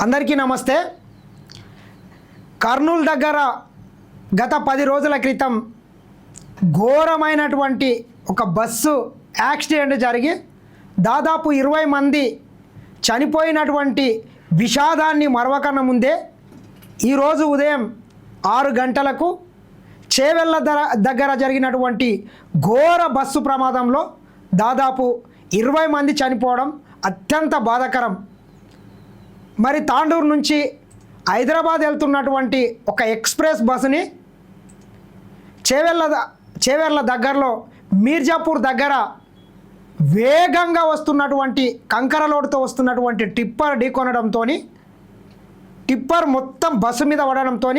అందరికీ నమస్తే. కర్నూలు దగ్గర గత పది రోజుల క్రితం ఘోరమైనటువంటి ఒక బస్సు యాక్సిడెంట్ జరిగి దాదాపు ఇరవై మంది చనిపోయినటువంటి విషాదాన్ని మరవకన్న ముందే ఈరోజు ఉదయం ఆరు గంటలకు చేవెళ్ళ దగ్గర జరిగినటువంటి ఘోర బస్సు ప్రమాదంలో దాదాపు ఇరవై మంది చనిపోవడం అత్యంత బాధాకరం. మరి తాండూరు నుంచి హైదరాబాద్ వెళ్తున్నటువంటి ఒక ఎక్స్ప్రెస్ బస్సుని చేవెళ్ళ చేవెళ్ళ దగ్గరలో మీర్జాపూర్ దగ్గర వేగంగా వస్తున్నటువంటి కంకర లోడుతో వస్తున్నటువంటి టిప్పర్ ఢీకొనడంతో టిప్పర్ మొత్తం బస్సు మీద పడడంతో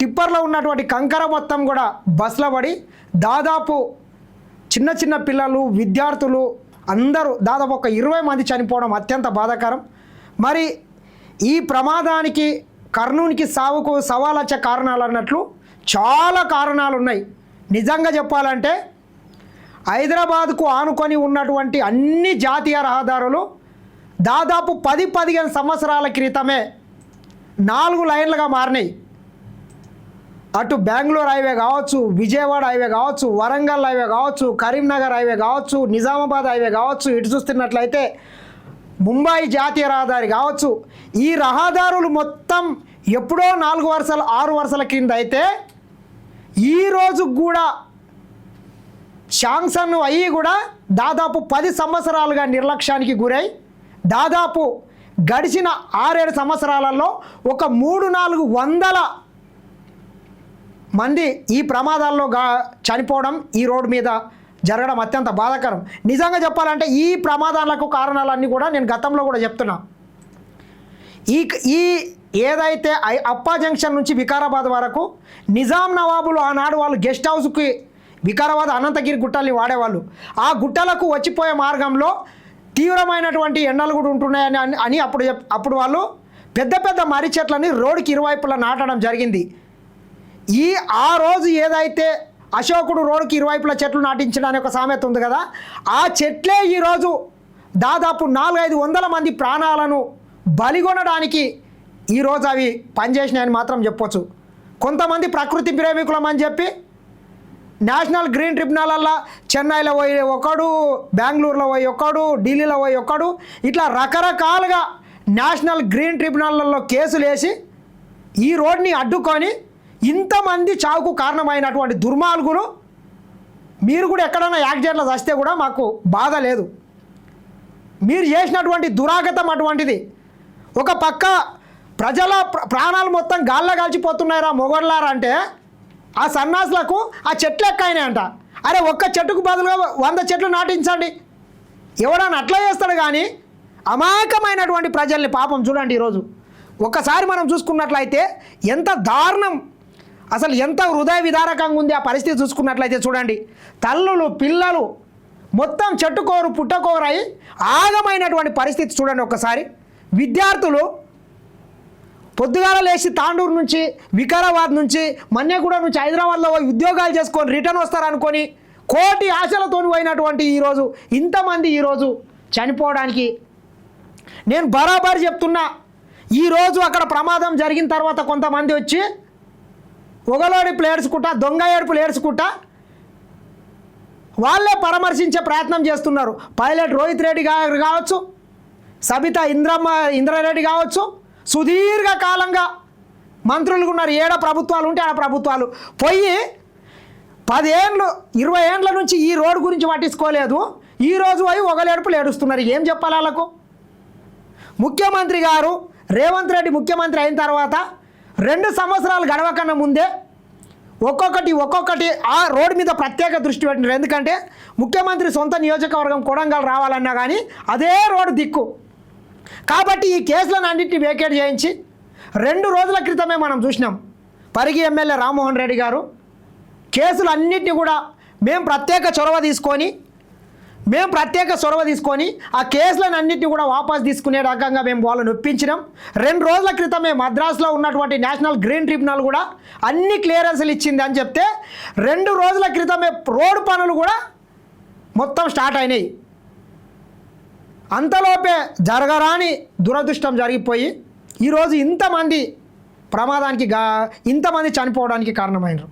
టిప్పర్లో ఉన్నటువంటి కంకర మొత్తం కూడా బస్సులో పడి దాదాపు చిన్న చిన్న పిల్లలు విద్యార్థులు అందరూ దాదాపు ఒక ఇరవై మంది చనిపోవడం అత్యంత బాధాకరం. మరి ఈ ప్రమాదానికి కర్నూలుకి సావుకు సవాలచ్చే కారణాలు అన్నట్లు చాలా కారణాలు ఉన్నాయి. నిజంగా చెప్పాలంటే హైదరాబాద్కు ఆనుకొని ఉన్నటువంటి అన్ని జాతీయ రహదారులు దాదాపు పది పదిహేను సంవత్సరాల క్రితమే నాలుగు లైన్లుగా మారినాయి. అటు బెంగళూరు హైవే కావచ్చు విజయవాడ హైవే కావచ్చు వరంగల్ హైవే కావచ్చు కరీంనగర్ హైవే కావచ్చు నిజామాబాద్ హైవే కావచ్చు ఇటు చూస్తున్నట్లయితే ముంబాయి జాతీయ రహదారి కావచ్చు. ఈ రహదారులు మొత్తం ఎప్పుడో నాలుగు వరుసలు ఆరు వరుసల కింద అయితే ఈరోజు కూడా శాంక్షన్ అయ్యి కూడా దాదాపు పది సంవత్సరాలుగా నిర్లక్ష్యానికి గురై దాదాపు గడిచిన ఆరేడు సంవత్సరాలలో ఒక మూడు నాలుగు వందల మంది ఈ ప్రమాదాల్లో గా చనిపోవడం ఈ రోడ్డు మీద జరగడం అత్యంత బాధాకరం. నిజంగా చెప్పాలంటే ఈ ప్రమాదాలకు కారణాలన్నీ కూడా నేను గతంలో కూడా చెప్తున్నా. ఈ ఈ ఏదైతే ఐ- అప్పా జంక్షన్ నుంచి వికారాబాద్ వరకు నిజాం నవాబులు ఆనాడు వాళ్ళు గెస్ట్ హౌస్కి వికారాబాద్ అనంతగిరి గుట్టల్ని వాడేవాళ్ళు. ఆ గుట్టలకు వచ్చిపోయే మార్గంలో తీవ్రమైనటువంటి ఎండలు కూడా ఉంటున్నాయని అని- అని అప్పుడు చెప్- అప్పుడు వాళ్ళు పెద్ద పెద్ద మర్రి చెట్లని రోడ్డుకి ఇరువైపులా నాటడం జరిగింది. ఈ ఆ రోజు ఏదైతే అశోకుడు రోడ్డుకి ఇరువైపులా చెట్లు నాటించడానికి ఒక సామెత ఉంది కదా. ఆ చెట్లే ఈరోజు దాదాపు నాలుగైదు వందల మంది ప్రాణాలను బలిగొనడానికి ఈరోజు అవి పనిచేసినాయని మాత్రం చెప్పొచ్చు. కొంతమంది ప్రకృతి ప్రేమికులం అని చెప్పి నేషనల్ గ్రీన్ ట్రిబ్యునల్లో చెన్నైలో పోయి ఒకడు బెంగళూరులో పోయి ఒకడు ఢిల్లీలో పోయి ఒకడు ఇట్లా రకరకాలుగా నేషనల్ గ్రీన్ ట్రిబ్యునల్లో కేసులు వేసి ఈ రోడ్ని అడ్డుకొని ఇంతమంది చావుకు కారణమైనటువంటి దుర్మార్గులు మీరు కూడా ఎక్కడైనా యాక్సిడెంట్లో చస్తే కూడా మాకు బాధ లేదు. మీరు చేసినటువంటి దురాగతం అటువంటిది. ఒక పక్క ప్రజల ప్రాణాలు మొత్తం గాల్లో కాల్చిపోతున్నాయిరా మొగర్లారంటే అంటే ఆ సన్నాసులకు ఆ చెట్లు ఎక్కాయినాయంట. అరే ఒక్క చెట్టుకు బదులుగా వంద చెట్లు నాటించండి. ఎవడన్నా అట్లా చేస్తాడు కానీ అమాయకమైనటువంటి ప్రజల్ని పాపం చూడండి ఈరోజు. ఒక్కసారి మనం చూసుకున్నట్లయితే ఎంత దారుణం అసలు ఎంత హృదయ విదారకంగా ఉంది ఆ పరిస్థితి చూసుకున్నట్లయితే చూడండి. తల్లులు పిల్లలు మొత్తం చెట్టుకోరు పుట్టకోరై ఆగమైనటువంటి పరిస్థితి చూడండి ఒక్కసారి విద్యార్థులు పొద్దుగాల లేచి తాండూరు నుంచి వికారాబాద్ నుంచి మన్యగూడ నుంచి హైదరాబాద్లో పోయి ఉద్యోగాలు చేసుకొని రిటర్న్ వస్తారనుకొని కోటి ఆశలతో పోయినటువంటి ఈరోజు ఇంతమంది ఈరోజు చనిపోవడానికి నేను బరాబర్ చెప్తున్నా. ఈరోజు అక్కడ ప్రమాదం జరిగిన తర్వాత కొంతమంది వచ్చి ఒగలోడి ఏడ్చుకుంటా దొంగ ఏడుపులు ఏడ్చుకుంటా వాళ్ళే పరామర్శించే ప్రయత్నం చేస్తున్నారు. పైలట్ రోహిత్ రెడ్డి గారు కావచ్చు సబిత ఇంద్రమ్మ ఇంద్రారెడ్డి కావచ్చు సుదీర్ఘ కాలంగా మంత్రులు ఉన్నారు. ఏడ ప్రభుత్వాలు ఉంటే ఆడ ప్రభుత్వాలు. పోయి పదేండ్లు ఇరవై ఏండ్ల నుంచి ఈ రోడ్డు గురించి పట్టించుకోలేదు. ఈ రోజు పోయి ఒకలేడుపులు ఏడుస్తున్నారు. ఏం చెప్పాలి వాళ్ళకు? ముఖ్యమంత్రి గారు రేవంత్ రెడ్డి ముఖ్యమంత్రి అయిన తర్వాత రెండు సంవత్సరాలు గడవకన్నా ముందే ఒక్కొక్కటి ఒక్కొక్కటి ఆ రోడ్డు మీద ప్రత్యేక దృష్టి పెట్టినారు. ఎందుకంటే ముఖ్యమంత్రి సొంత నియోజకవర్గం కొడంగల్ రావాలన్నా కానీ అదే రోడ్డు దిక్కు. కాబట్టి ఈ కేసులను అన్నింటినీ వేకేట్ చేయించి రెండు రోజుల క్రితమే మనం చూసినాం. పరిగి ఎమ్మెల్యే రామ్మోహన్ రెడ్డి గారు కేసులు అన్నింటినీ కూడా మేము ప్రత్యేక చొరవ తీసుకొని మేము ప్రత్యేక చొరవ తీసుకొని ఆ కేసులను అన్నింటినీ కూడా వాపస్ తీసుకునే రకంగా మేము వాళ్ళని ఒప్పించినాం. రెండు రోజుల క్రితమే మద్రాసులో ఉన్నటువంటి నేషనల్ గ్రీన్ ట్రిబ్యునల్ కూడా అన్ని క్లియరెన్స్లు ఇచ్చింది అని చెప్తే రెండు రోజుల క్రితమే రోడ్డు పనులు కూడా మొత్తం స్టార్ట్ అయినాయి. అంతలోపే జరగరాని దురదృష్టం జరిగిపోయి ఈరోజు ఇంతమంది ప్రమాదానికి గా ఇంతమంది చనిపోవడానికి కారణమైనరు.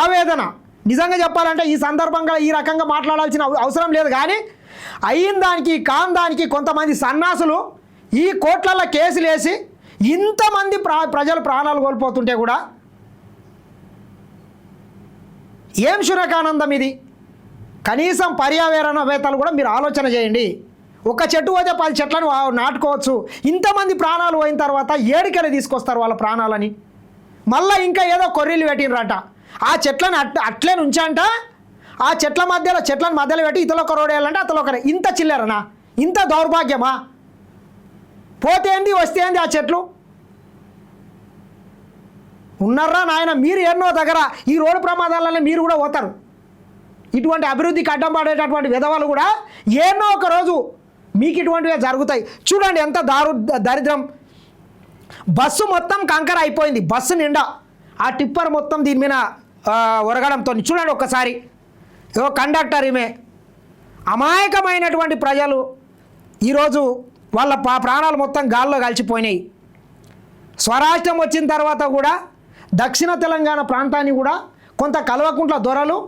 ఆవేదన నిజంగా చెప్పాలంటే ఈ సందర్భంగా ఈ రకంగా మాట్లాడాల్సిన అవసరం లేదు. కానీ అయిన దానికి కాని దానికి కొంతమంది సన్నాసులు ఈ కోట్లలో కేసులు వేసి ఇంతమంది ప్రా ప్రజలు ప్రాణాలు కోల్పోతుంటే కూడా ఏం శునకానందం ఇది? కనీసం పర్యావరణవేత్తలు కూడా మీరు ఆలోచన చేయండి. ఒక చెట్టు పోతే పది చెట్లను నాటుకోవచ్చు. ఇంతమంది ప్రాణాలు పోయిన తర్వాత ఏడికెళ్ళి తీసుకొస్తారు వాళ్ళ ప్రాణాలని? మళ్ళీ ఇంకా ఏదో కొర్రీలు పెట్టినరట ఆ చెట్లను అట్ అట్లే ఉంచంట ఆ చెట్ల మధ్యలో చెట్లను మధ్యలో పెట్టి ఇతలో ఒక రోడ్ వేయాలంటే అతలో ఒక ఇంత చిల్లరనా? ఇంత దౌర్భాగ్యమా? పోతే ఏంది వస్తే ఏంది ఆ చెట్లు? ఉన్నారా నాయన? మీరు ఎన్నో దగ్గర ఈ రోడ్డు ప్రమాదాలలో మీరు కూడా పోతారు. ఇటువంటి అభివృద్ధికి అడ్డం పడేటటువంటి విధవలు కూడా ఎన్నో ఒక రోజు మీకు ఇటువంటివే జరుగుతాయి. చూడండి ఎంత దారు దరిద్రం. బస్సు మొత్తం కంకర అయిపోయింది. బస్సు నిండా. ఆ టిప్పర్ మొత్తం దీని మీద ఒరగడంతో చూడండి ఒక్కసారి. ఏదో కండక్టర్ ఈమె. అమాయకమైనటువంటి ప్రజలు ఈరోజు వాళ్ళ పా- ప్రాణాలు మొత్తం గాల్లో కలిసిపోయినాయి స్వరాష్ట్రం వచ్చిన తర్వాత కూడా దక్షిణ తెలంగాణ ప్రాంతాన్ని కూడా కొంత కల్వకుంట్ల దొరలు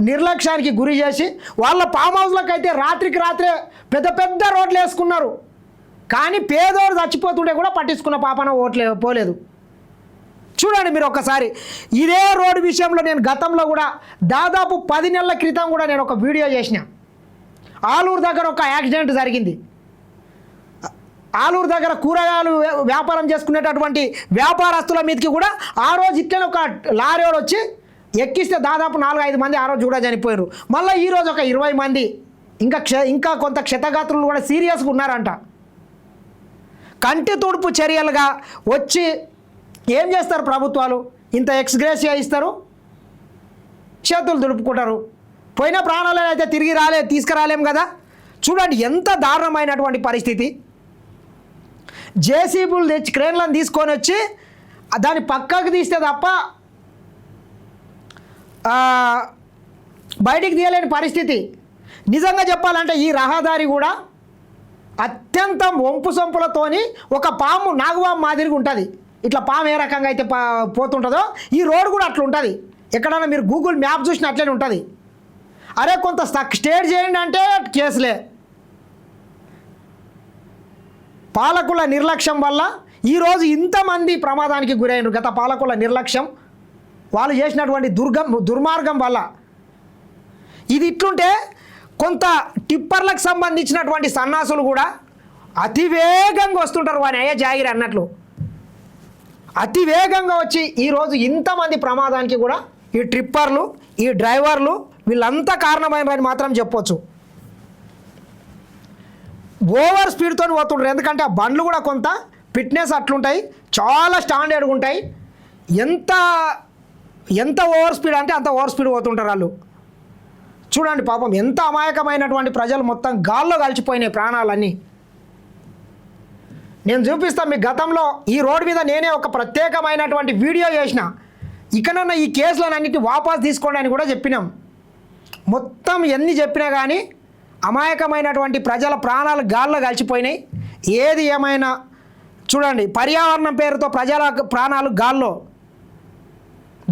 నిర్లక్ష్యానికి గురి చేసి వాళ్ళ ఫామ్ హౌస్లకు అయితే రాత్రికి రాత్రే పెద్ద పెద్ద రోడ్లు వేసుకున్నారు కానీ పేదోడు చచ్చిపోతుంటే కూడా పట్టించుకున్న పాపన ఓట్లే పోలేదు. చూడండి మీరు ఒక్కసారి ఇదే రోడ్డు విషయంలో నేను గతంలో కూడా దాదాపు పది నెలల క్రితం కూడా నేను ఒక వీడియో చేసిన. ఆలూరు దగ్గర ఒక యాక్సిడెంట్ జరిగింది. ఆలూరు దగ్గర కూరగాయలు వ్యా- వ్యాపారం చేసుకునేటటువంటి వ్యాపారస్తుల మీదకి కూడా ఆ రోజు ఇట్లనే ఒక లారీ వచ్చి ఎక్కిస్తే దాదాపు నాలుగు ఐదు మంది ఆ రోజు కూడా చనిపోయారు మళ్ళీ ఈరోజు ఒక ఇరవై మంది ఇంకా క్ష ఇంకా కొంత క్షతగాత్రులు కూడా సీరియస్గా ఉన్నారంట. కంటి తుడుపు చర్యలుగా వచ్చి ఏం చేస్తారు ప్రభుత్వాలు? ఇంత ఎక్స్గ్రేసియా ఇస్తారు? చేతులు దులుపుకుంటారు. పోయిన ప్రాణాలను అయితే తిరిగి రాలే తీసుకురాలేం కదా? చూడండి ఎంత దారుణమైనటువంటి పరిస్థితి. జేసీబులు తెచ్చి క్రేన్లను తీసుకొని వచ్చి దాన్ని పక్కకు తీస్తే తప్ప బయటికి తీయలేని పరిస్థితి. నిజంగా చెప్పాలంటే ఈ రహదారి కూడా అత్యంత వంపు సొంపులతోని ఒక పాము నాగుపాము మాదిరిగా ఉంటుంది. ఇట్లా పాము ఏ రకంగా అయితే పా పోతుంటుందో ఈ రోడ్ కూడా అట్లా ఉంటుంది. ఎక్కడైనా మీరు గూగుల్ మ్యాప్ చూసిన అట్లనే ఉంటుంది. అరే కొంత స్టేట్ చేయండి అంటే కేసులే. పాలకుల నిర్లక్ష్యం వల్ల ఈరోజు ఇంతమంది ప్రమాదానికి గురైనరు. గత పాలకుల నిర్లక్ష్యం వాళ్ళు చేసినటువంటి దుర్గం దుర్మార్గం వల్ల. ఇది ఇట్లుంటే కొంత టిప్పర్లకు సంబంధించినటువంటి సన్నాసులు కూడా అతి వేగంగా వస్తుంటారు. వాని అయ్యే జాగిరి అన్నట్లు. అతి వేగంగా వచ్చి ఈరోజు ఇంతమంది ప్రమాదానికి కూడా ఈ ట్రిప్పర్లు ఈ డ్రైవర్లు వీళ్ళంతా కారణమైనని మాత్రం చెప్పొచ్చు. ఓవర్ స్పీడ్తో పోతుంటారు ఎందుకంటే ఆ బండ్లు కూడా కొంత ఫిట్నెస్ అట్లుంటాయి. చాలా స్టాండర్డ్గా ఉంటాయి. ఎంత ఎంత ఓవర్ స్పీడ్ అంటే అంత ఓవర్ స్పీడ్ పోతుంటారు వాళ్ళు. చూడండి పాపం ఎంత అమాయకమైనటువంటి ప్రజలు మొత్తం గాల్లో కలిసిపోయినాయి ప్రాణాలన్నీ. నేను చూపిస్తాను మీ గతంలో ఈ రోడ్డు మీద నేనే ఒక ప్రత్యేకమైనటువంటి వీడియో చేసిన. ఇకనన్నా ఈ కేసులన్నిటి వాపస్ తీసుకోండి అని కూడా చెప్పినాం. మొత్తం ఎన్ని చెప్పినా కానీ అమాయకమైనటువంటి ప్రజల ప్రాణాలు గాల్లో కలిసిపోయినాయి. ఏది ఏమైనా చూడండి పర్యావరణం పేరుతో ప్రజల ప్రాణాలు గాల్లో.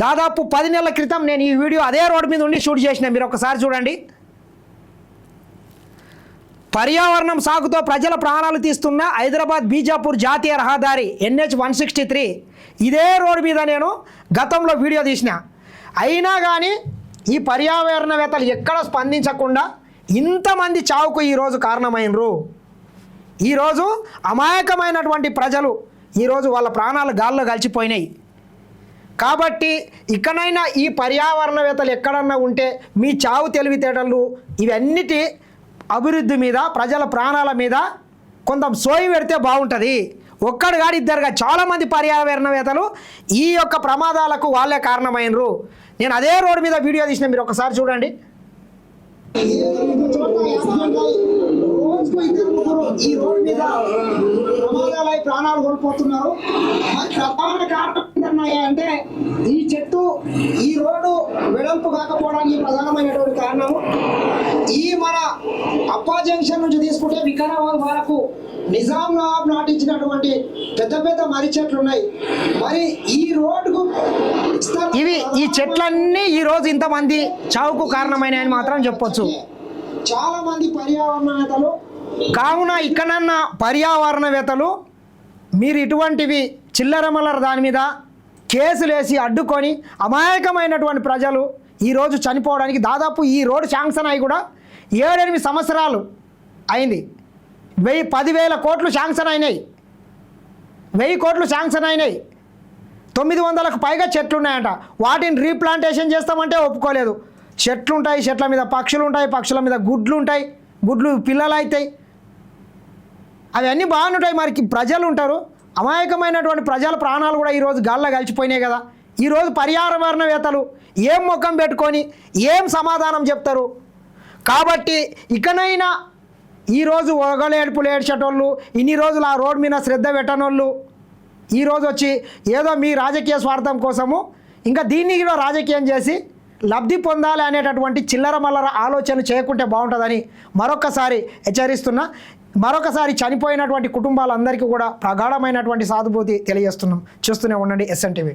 దాదాపు పది నెలల క్రితం నేను ఈ వీడియో అదే రోడ్డు మీద ఉండి షూట్ చేసిన. మీరు ఒకసారి చూడండి. పర్యావరణం సాగుతో ప్రజల ప్రాణాలు తీస్తున్న హైదరాబాద్ బీజాపూర్ జాతీయ రహదారి ఎన్హెచ్ వన్ సిక్స్టీ త్రీ. ఇదే రోడ్డు మీద నేను గతంలో వీడియో తీసిన. అయినా కానీ ఈ పర్యావరణవేత్తలు ఎక్కడ స్పందించకుండా ఇంతమంది చావుకు ఈరోజు కారణమైనరు ఈరోజు అమాయకమైనటువంటి ప్రజలు ఈరోజు వాళ్ళ ప్రాణాలు గాల్లో కలిసిపోయినాయి కాబట్టి ఇకనైనా ఈ పర్యావరణవేత్తలు ఎక్కడన్నా ఉంటే మీ చావు తెలివితేటలు ఇవన్నిటి అభివృద్ధి మీద ప్రజల ప్రాణాల మీద కొంత సోయి పెడితే బాగుంటుంది. ఒక్కడు కాదు ఇద్దరుగా చాలామంది పర్యావరణవేత్తలు ఈ యొక్క ప్రమాదాలకు వాళ్ళే కారణమైనరు. నేను అదే రోడ్డు మీద వీడియో తీసిన మీరు ఒకసారి చూడండి. ఈ రోడ్డు మీద ప్రమాదాలై ప్రాణాలు కోల్పోతున్నారు. ప్రధాన కారణం అంటే ఈ చెట్టు ఈ రోడ్డు వెడల్పు కాకపోవడానికి ప్రధానమైనటువంటి కారణము అప్పా జంక్షన్ నుంచి తీసుకుంటే వికారాబాద్ వరకు నిజాం నవాబ్ నాటించినటువంటి పెద్ద పెద్ద మర్రి చెట్లు ఉన్నాయి. మరి ఈ రోడ్డుకు ఇవి ఈ చెట్లన్నీ ఈ రోజు ఇంతమంది చావుకు కారణమైనాయని మాత్రం చెప్పొచ్చు. చాలా మంది పర్యావరణవేత్తలు కావున ఇక్కడన్న పర్యావరణవేత్తలు మీరు ఇటువంటివి చిల్లరమల్లర దాని మీద కేసులు వేసి అడ్డుకొని అమాయకమైనటువంటి ప్రజలు ఈరోజు చనిపోవడానికి దాదాపు ఈ రోడ్డు శాంక్షన్ అయి కూడా ఏడెనిమిది సంవత్సరాలు అయింది. వెయ్యి పదివేల కోట్లు శాంక్షన్ అయినాయి. వెయ్యి కోట్లు శాంక్షన్ అయినాయి. తొమ్మిది వందలకు పైగా చెట్లు ఉన్నాయంట వాటిని రీప్లాంటేషన్ చేస్తామంటే ఒప్పుకోలేదు. చెట్లు ఉంటాయి చెట్ల మీద పక్షులు ఉంటాయి పక్షుల మీద గుడ్లు ఉంటాయి గుడ్లు పిల్లలు అవుతాయి అవన్నీ బాగుంటాయి మరి. ప్రజలు ఉంటారు అమాయకమైనటువంటి ప్రజల ప్రాణాలు కూడా ఈరోజు గాల్లో కలిసిపోయినాయి కదా. ఈరోజు పర్యావరణవేత్తలు ఏం ముఖం పెట్టుకొని ఏం సమాధానం చెప్తారు? కాబట్టి ఇకనైనా ఈరోజు ఒగలేడుపులు ఏడ్చేటోళ్ళు ఇన్ని రోజులు ఆ రోడ్డు మీద శ్రద్ధ పెట్టనోళ్ళు ఈరోజు వచ్చి ఏదో మీ రాజకీయ స్వార్థం కోసము ఇంకా దీన్ని కూడా రాజకీయం చేసి లబ్ధి పొందాలి అనేటటువంటి చిల్లర మల్లర ఆలోచన చేయకుంటే బాగుంటుందని మరొకసారి హెచ్చరిస్తున్నా. మరొకసారి చనిపోయినటువంటి కుటుంబాలందరికీ కూడా ప్రగాఢమైనటువంటి సానుభూతి తెలియజేస్తున్నాం. చూస్తూనే ఉండండి ఎస్ఎన్టీవీ